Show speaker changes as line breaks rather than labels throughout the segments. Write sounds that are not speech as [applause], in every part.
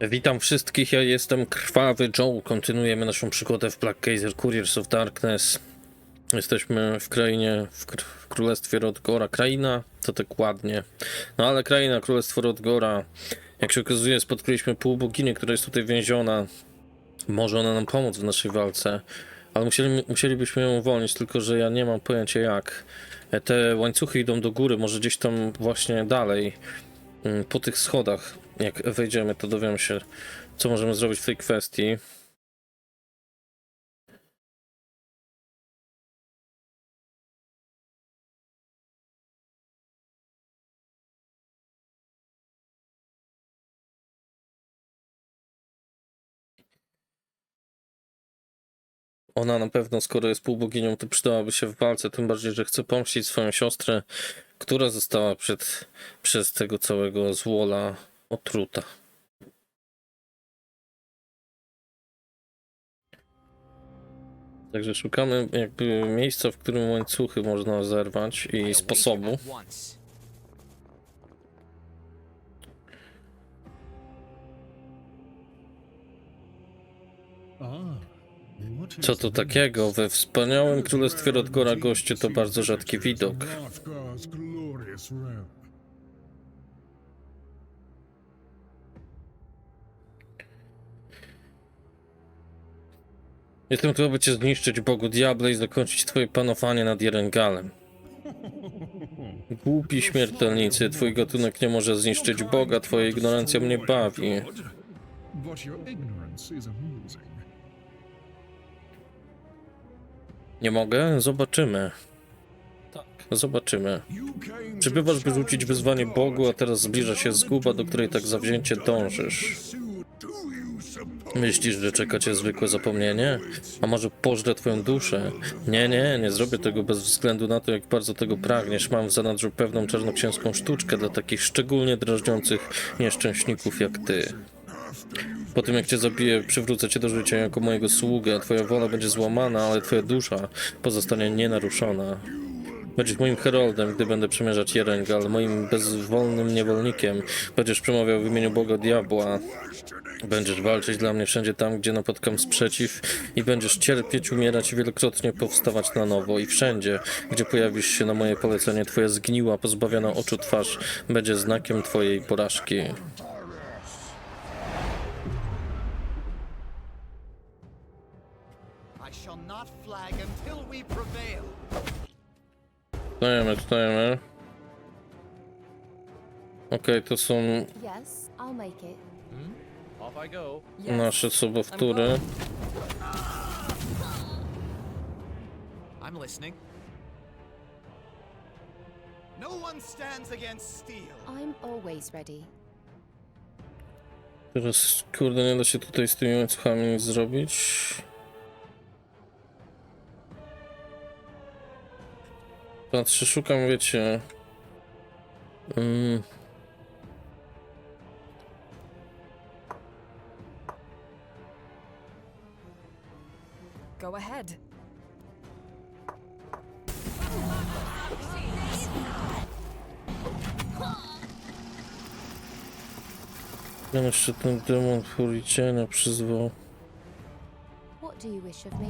Witam wszystkich, ja jestem Krwawy Joe. Kontynuujemy naszą przygodę w Black Geyser Couriers of Darkness. Jesteśmy w krainie, w, kr- w Królestwie Rodgora. Kraina, to tak ładnie. No ale kraina, Królestwo Rodgora. Jak się okazuje, spotkaliśmy półboginię, która jest tutaj więziona. Może ona nam pomóc w naszej walce, ale musieli, musielibyśmy ją uwolnić, tylko że ja nie mam pojęcia jak. E, Te łańcuchy idą do góry, może gdzieś tam właśnie dalej. Mm, po tych schodach, jak wejdziemy, to dowiemy się, co możemy zrobić w tej kwestii. Ona na pewno, skoro jest półboginią, to przydałaby się w walce, tym bardziej, że chce pomścić swoją siostrę, która została przed, przez tego całego złola otruta. Także szukamy jakby miejsca, w którym łańcuchy można zerwać i sposobu. Co to takiego? We wspaniałym królestwie Rodgora goście to bardzo rzadki widok. Jestem tu, aby cię zniszczyć, Bogu Diable, i zakończyć twoje panowanie nad Jerengalem. Głupi śmiertelnicy, twój gatunek nie może zniszczyć Boga, twoja ignorancja mnie bawi. Nie mogę? Zobaczymy. Tak, zobaczymy. Przybywasz, by rzucić wyzwanie Bogu, a teraz zbliża się zguba, do której tak zawzięcie dążysz. Myślisz, że czeka cię zwykłe zapomnienie? A może pożrę twoją duszę? Nie, nie, nie zrobię tego bez względu na to, jak bardzo tego pragniesz. Mam w zanadrzu pewną czarnoksięską sztuczkę dla takich szczególnie drażniących nieszczęśników jak ty. Po tym jak cię zabiję, przywrócę cię do życia jako mojego sługę. Twoja wola będzie złamana, ale twoja dusza pozostanie nienaruszona. Będziesz moim heroldem, gdy będę przemierzać Jerengal, moim bezwolnym niewolnikiem. Będziesz przemawiał w imieniu Boga Diabła. Będziesz walczyć dla mnie wszędzie tam, gdzie napotkam sprzeciw i będziesz cierpieć, umierać i wielokrotnie powstawać na nowo. I wszędzie, gdzie pojawisz się na moje polecenie, twoja zgniła, pozbawiona oczu twarz będzie znakiem twojej porażki. Stajemy, stajemy. Okej, to są
Yes, I'll make it.
Off I go.
Yes.
nasze sobowtóry.
I'm listening. No one stands against steel.
I'm always ready.
Teraz, kurde, nie da się tutaj z tymi łańcuchami nic zrobić. Patrzę, szukam, wiecie... Mm,
Go ahead.
ten jeszcze ten demon furii cienia przyzwał.
What do you wish of me?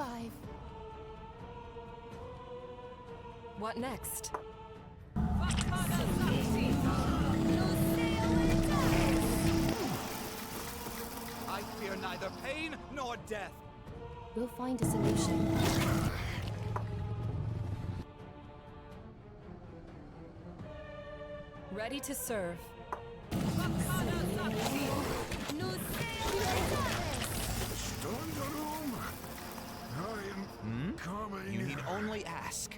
Survive.
What next?
I fear neither pain nor death.
We'll find a solution.
Ready to serve.
Coming.
You need only ask.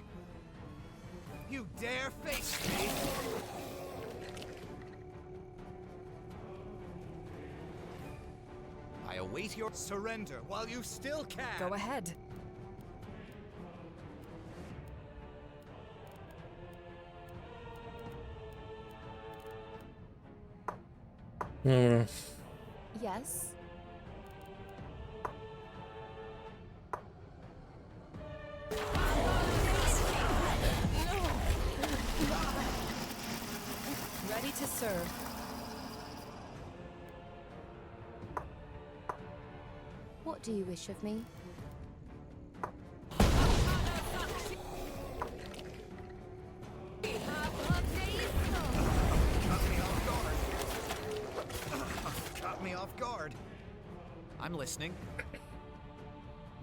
You dare face me? I await your surrender while you still can.
Go ahead.
Dobra.
Yes, wish of me?
Caught me off guard. I'm listening. [coughs]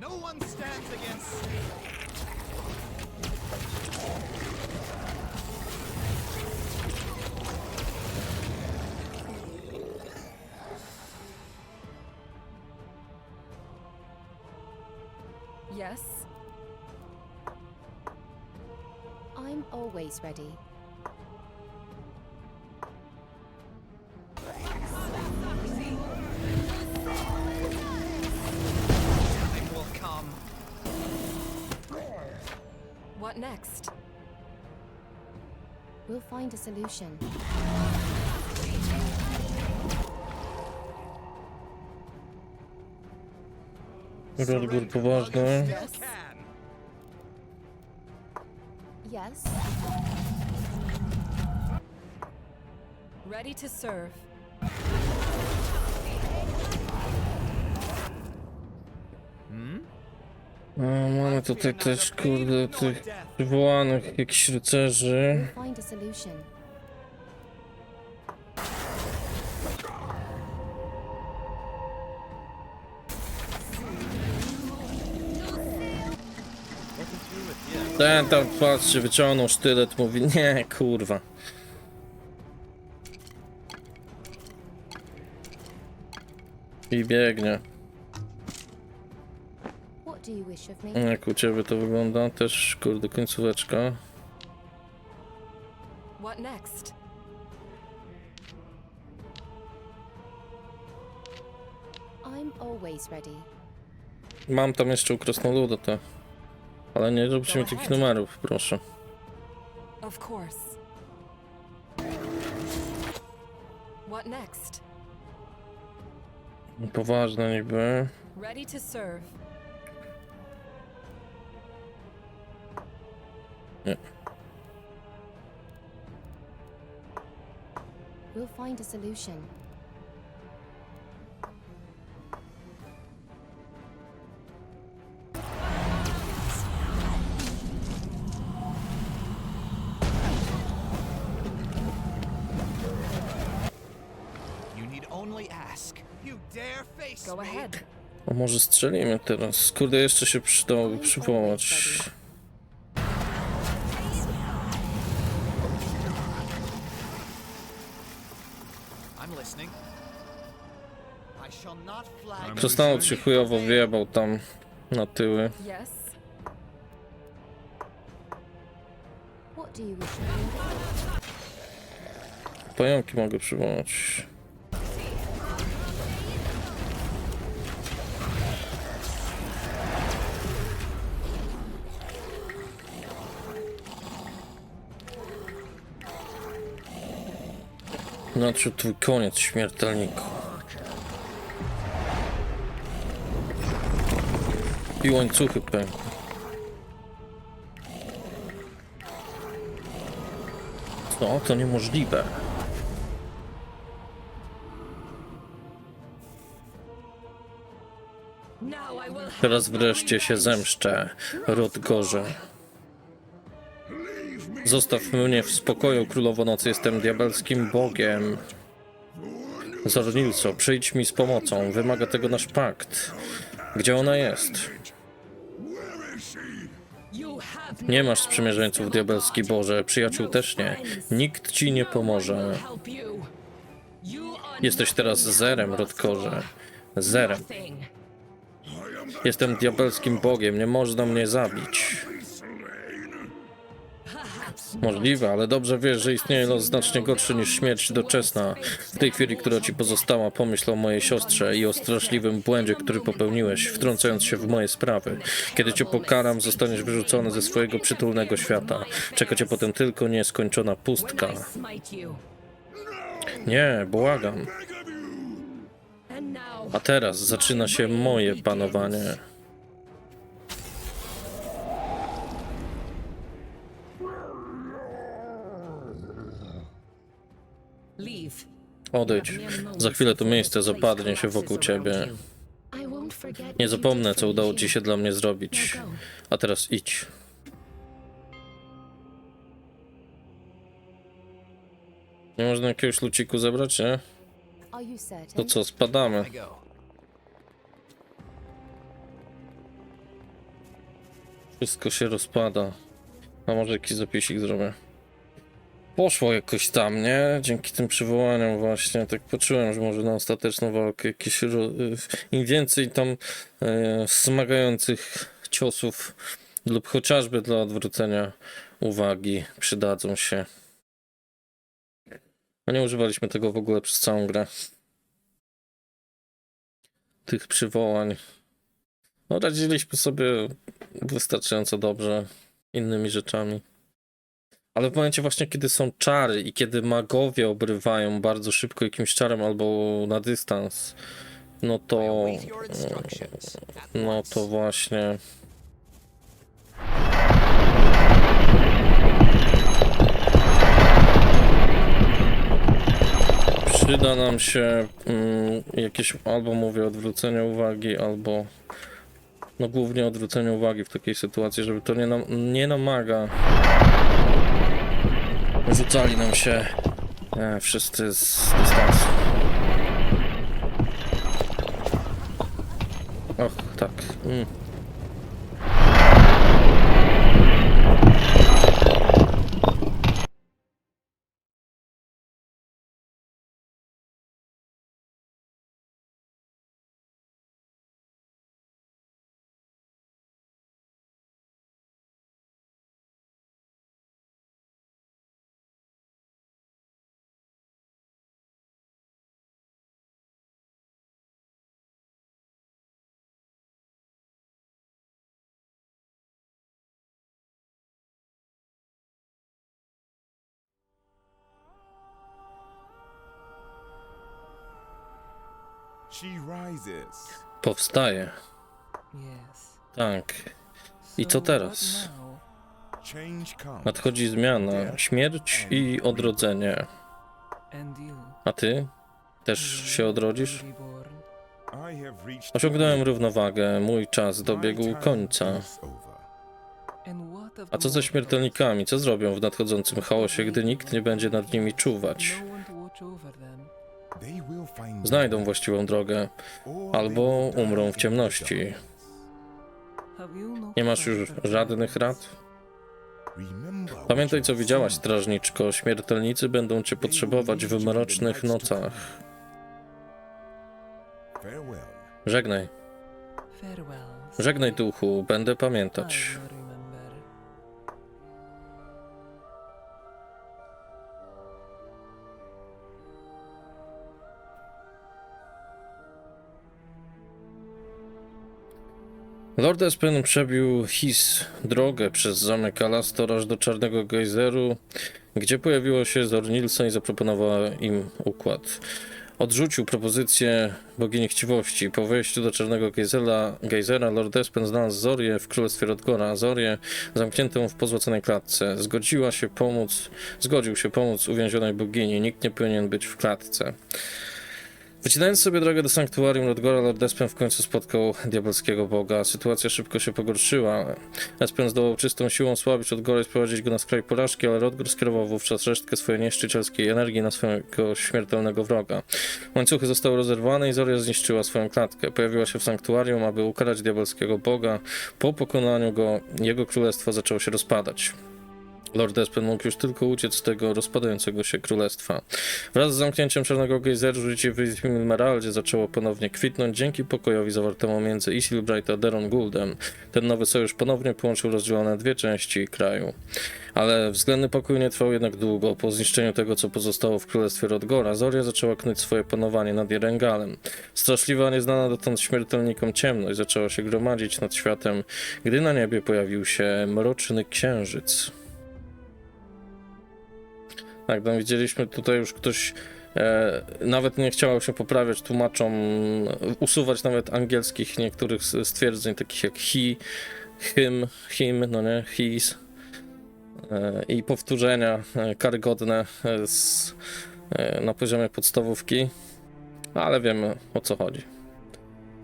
No one stands against
I'm always ready.
Time will come.
What next?
We'll find a solution.
Rodgór poważny.
Still can.
Yes?
Ready to serve. Hmm?
A, mamy tutaj też, kurde, tych przywołanych jakichś rycerzy.
We'll find a solution.
Ten tam patrzy, wyciągnął sztylet, mówi nie, kurwa. I biegnie. Jak u ciebie to wygląda? Też, kurde, końcóweczka.
What next?
I'm always ready.
Mam tam jeszcze u krasnoluda te. Ale nie róbcie mi takich numerów, proszę.
Of course. What next?
Poważne niby.
Ready to serve.
Nie.
We'll find a solution.
A może strzelimy teraz? Kurde, jeszcze się przydałoby przywołać. Krasnolud się chujowo wjebał tam na tyły. Pająki mogę przywołać. Nadszedł twój koniec, śmiertelniku. I łańcuchy pękły. Co? To niemożliwe. Teraz wreszcie się zemszczę, Rodgorze. Zostaw mnie w spokoju, królowo nocy, jestem diabelskim bogiem. Zornilco, przyjdź mi z pomocą, wymaga tego nasz pakt. Gdzie ona jest? Nie masz sprzymierzeńców, diabelski Boże, przyjaciół też nie. Nikt ci nie pomoże. Jesteś teraz zerem, Rodkorze. Zerem. Jestem diabelskim bogiem, nie można mnie zabić. Możliwe, ale dobrze wiesz, że istnieje los znacznie gorszy niż śmierć doczesna. W tej chwili, która ci pozostała, pomyśl o mojej siostrze i o straszliwym błędzie, który popełniłeś, wtrącając się w moje sprawy. Kiedy cię pokaram, zostaniesz wyrzucony ze swojego przytulnego świata. Czeka cię potem tylko nieskończona pustka. Nie, błagam. A teraz zaczyna się moje panowanie. Odejdź. Za chwilę to miejsce zapadnie się wokół ciebie. Nie zapomnę, co udało ci się dla mnie zrobić. A teraz idź. Nie można jakiegoś luciku zebrać, nie? To co, spadamy. Wszystko się rozpada. A może jakiś zapisik zrobię. Poszło jakoś tam, nie? Dzięki tym przywołaniom właśnie. Tak poczułem, że może na ostateczną walkę jakieś... Im więcej tam e, smagających ciosów lub chociażby dla odwrócenia uwagi przydadzą się. A nie używaliśmy tego w ogóle przez całą grę. Tych przywołań. No radziliśmy sobie wystarczająco dobrze innymi rzeczami. Ale w momencie właśnie, kiedy są czary i kiedy magowie obrywają bardzo szybko jakimś czarem albo na dystans, no to... No to właśnie... Przyda nam się mm, jakieś, albo mówię, odwrócenie uwagi, albo no głównie odwrócenie uwagi w takiej sytuacji, żeby to nie, nam, nie namaga. Rzucali nam się e, wszyscy z dystansu. Och, tak. Mm. Powstaje.
Yes.
Tak. I co teraz?
what now?
Change comes.
Nadchodzi zmiana, śmierć i odrodzenie. A ty? Też się odrodzisz? Osiągnąłem równowagę, mój czas dobiegł końca. A co ze śmiertelnikami? Co zrobią w nadchodzącym chaosie, gdy nikt nie będzie nad nimi czuwać? Znajdą właściwą drogę, albo umrą w ciemności.
No
Nie masz już żadnych rad? Pamiętaj, co widziałaś, strażniczko. Śmiertelnicy będą cię potrzebować w mrocznych nocach. Żegnaj. Żegnaj, duchu. Będę pamiętać. Lord Espen przebił His drogę przez zamek Alastor aż do Czarnego Gejzeru, gdzie pojawiło się Zornilsa i zaproponowała im układ. Odrzucił propozycję bogini chciwości. Po wejściu do Czarnego Gejzera, Gejzera Lord Espen znalazł Zorię w Królestwie Rodgora. Zorię zamkniętą w pozłaconej klatce. Zgodziła się pomóc, zgodził się pomóc uwięzionej bogini. Nikt nie powinien być w klatce. Wycinając sobie drogę do sanktuarium Rodgora, Lord Espen w końcu spotkał diabelskiego boga. Sytuacja szybko się pogorszyła. Espen zdołał czystą siłą słabić Rodgora i sprowadzić go na skraj porażki, ale Rodgor skierował wówczas resztkę swojej nieszczycielskiej energii na swojego śmiertelnego wroga. Łańcuchy zostały rozerwane i Zoria zniszczyła swoją klatkę. Pojawiła się w sanktuarium, aby ukarać diabelskiego boga. Po pokonaniu go, jego królestwo zaczęło się rozpadać. Lord Espen mógł już tylko uciec z tego rozpadającego się królestwa. Wraz z zamknięciem Czarnego Gejzeru życie w Emeraldzie zaczęło ponownie kwitnąć dzięki pokojowi zawartemu między Isilbright a Deron Guldem. Ten nowy sojusz ponownie połączył rozdzielone dwie części kraju. Ale względny pokój nie trwał jednak długo. Po zniszczeniu tego, co pozostało w królestwie Rodgora, Zoria zaczęła knuć swoje panowanie nad Jerengalem. Straszliwa, nieznana dotąd śmiertelnikom ciemność zaczęła się gromadzić nad światem, gdy na niebie pojawił się mroczny księżyc. Tak, no widzieliśmy tutaj już ktoś e, nawet nie chciał się poprawiać tłumaczom, usuwać nawet angielskich niektórych stwierdzeń, takich jak he, him, him, no nie, his e, i powtórzenia e, karygodne e, z e, na poziomie podstawówki, ale wiemy o co chodzi.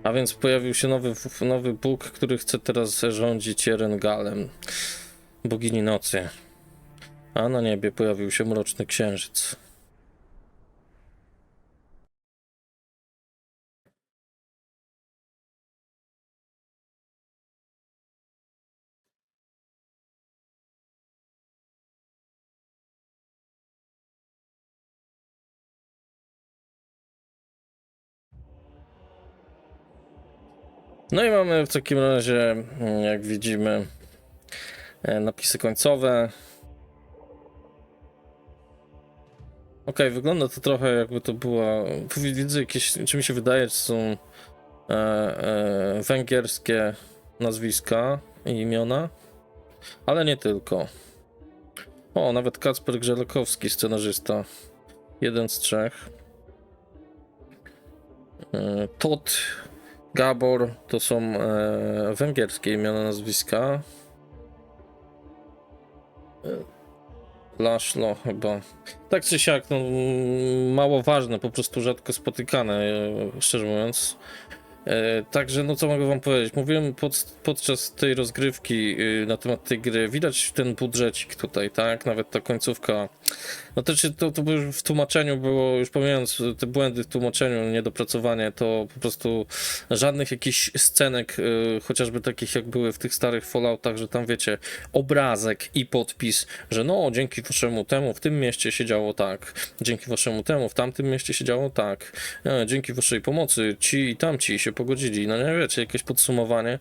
A więc pojawił się nowy, nowy Bóg, który chce teraz rządzić Erengalem, bogini nocy. A na niebie pojawił się mroczny księżyc. No i mamy w takim razie, jak widzimy, e, napisy końcowe. Okej, wygląda to trochę jakby to była. Widzę jakieś, czy mi się wydaje, że są e, e, węgierskie nazwiska i imiona, ale nie tylko. O, nawet Kacper Grzelkowski, scenarzysta. Jeden z trzech. E, Todd Gabor to są e, węgierskie imiona, nazwiska. E, Laszlo chyba. Tak czy siak, no, mało ważne, po prostu rzadko spotykane, e, szczerze mówiąc. E, także, no co mogę wam powiedzieć? Mówiłem pod, podczas tej rozgrywki y, na temat tej gry, widać ten budżecik tutaj, tak? Nawet ta końcówka. No czy to, to w tłumaczeniu było, już pomijając te błędy w tłumaczeniu, niedopracowanie, to po prostu żadnych jakichś scenek, y, chociażby takich jak były w tych starych Falloutach, że tam wiecie, obrazek i podpis, że no, dzięki waszemu temu w tym mieście się działo tak, dzięki waszemu temu w tamtym mieście się działo tak, e, dzięki waszej pomocy ci i tamci się pogodzili, no nie wiecie, jakieś podsumowanie.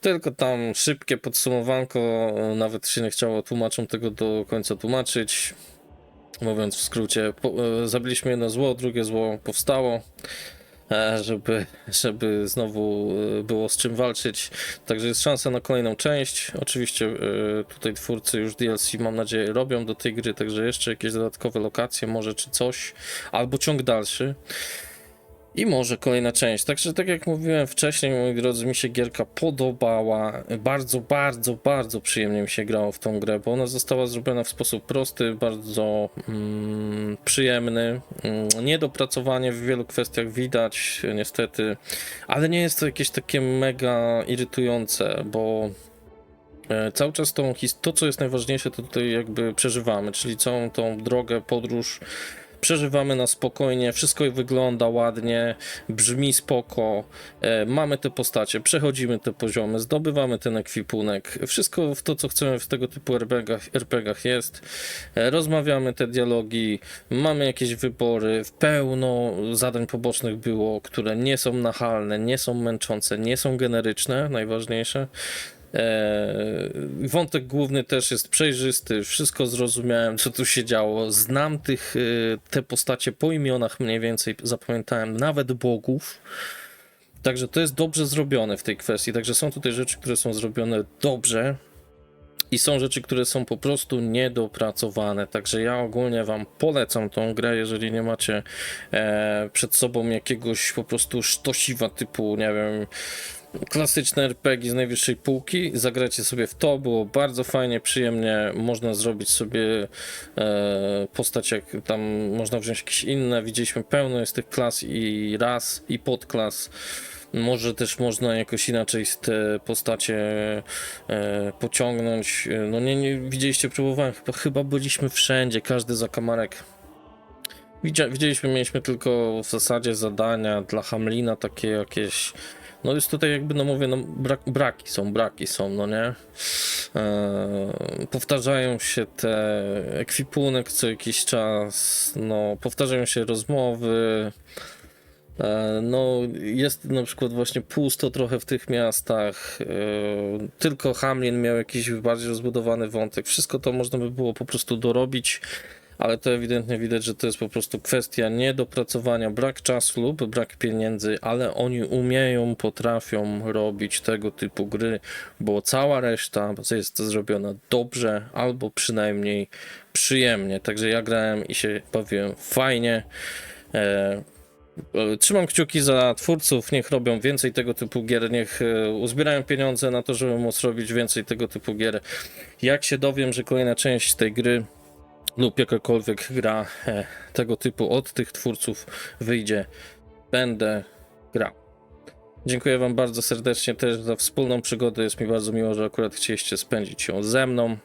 Tylko tam szybkie podsumowanko, nawet się nie chciało tłumaczom tego do końca tłumaczyć. Mówiąc w skrócie, po, e, zabiliśmy jedno zło, drugie zło powstało, e, żeby, żeby znowu e, było z czym walczyć. Także jest szansa na kolejną część. Oczywiście tutaj twórcy już DLC, mam nadzieję, robią do tej gry, także jeszcze jakieś dodatkowe lokacje, może czy coś, albo ciąg dalszy. I może kolejna część. Także tak jak mówiłem wcześniej, moi drodzy, mi się gierka podobała. Bardzo, bardzo, bardzo przyjemnie mi się grało w tą grę, bo ona została zrobiona w sposób prosty, bardzo mm, przyjemny. Mm, niedopracowanie w wielu kwestiach widać, niestety, ale nie jest to jakieś takie mega irytujące, bo e, cały czas tą to, co jest najważniejsze, to tutaj jakby przeżywamy, czyli całą tą drogę, podróż przeżywamy na spokojnie, wszystko wygląda ładnie, brzmi spoko, e, mamy te postacie, przechodzimy te poziomy, zdobywamy ten ekwipunek, wszystko w to, co chcemy w tego typu RPGach, RPGach jest, e, rozmawiamy te dialogi, mamy jakieś wybory, w pełno zadań pobocznych było, które nie są nachalne, nie są męczące, nie są generyczne, najważniejsze. Eee, wątek główny też jest przejrzysty, wszystko zrozumiałem, co tu się działo. Znam tych, e, te postacie po imionach mniej więcej, zapamiętałem nawet bogów. Także to jest dobrze zrobione w tej kwestii. Także są tutaj rzeczy, które są zrobione dobrze. I są rzeczy, które są po prostu niedopracowane. Także ja ogólnie Wam polecam tą grę, jeżeli nie macie e, przed sobą jakiegoś po prostu sztosiwa typu, nie wiem, klasyczne RPG z najwyższej półki. Zagrajcie sobie w to, było bardzo fajnie, przyjemnie. Można zrobić sobie e, postać, jak tam można wziąć jakieś inne. Widzieliśmy pełno jest tych klas i ras, i podklas. Może też można jakoś inaczej z te postacie e, pociągnąć. No nie, nie widzieliście, próbowałem, chyba, chyba byliśmy wszędzie, każdy zakamarek. Widzia, widzieliśmy, mieliśmy tylko w zasadzie zadania dla Hamlina, takie jakieś. No jest tutaj jakby, no mówię, no brak, braki są, braki są, no nie? Eee, powtarzają się te ekwipunek co jakiś czas, no powtarzają się rozmowy. E, No, jest na przykład właśnie pusto trochę w tych miastach. e, Tylko Hamlin miał jakiś bardziej rozbudowany wątek. Wszystko to można by było po prostu dorobić, ale to ewidentnie widać, że to jest po prostu kwestia niedopracowania, brak czasu lub brak pieniędzy, ale oni umieją, potrafią robić tego typu gry, bo cała reszta jest zrobiona dobrze albo przynajmniej przyjemnie. Także ja grałem i się bawiłem fajnie. E, Trzymam kciuki za twórców, niech robią więcej tego typu gier, niech e, uzbierają pieniądze na to, żeby móc robić więcej tego typu gier. Jak się dowiem, że kolejna część tej gry lub jakakolwiek gra e, tego typu od tych twórców wyjdzie, będę grał. Dziękuję Wam bardzo serdecznie też za wspólną przygodę. Jest mi bardzo miło, że akurat chcieliście spędzić ją ze mną.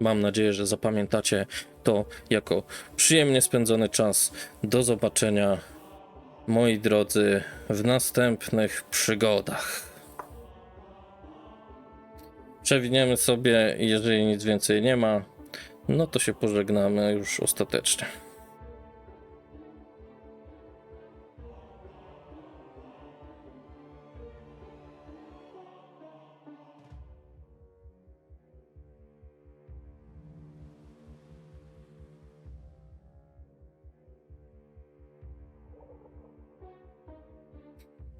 Mam nadzieję, że zapamiętacie to jako przyjemnie spędzony czas. Do zobaczenia, moi drodzy, w następnych przygodach. Przewiniemy sobie, jeżeli nic więcej nie ma, no to się pożegnamy już ostatecznie.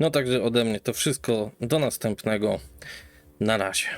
No także ode mnie to wszystko. Do następnego. Na razie.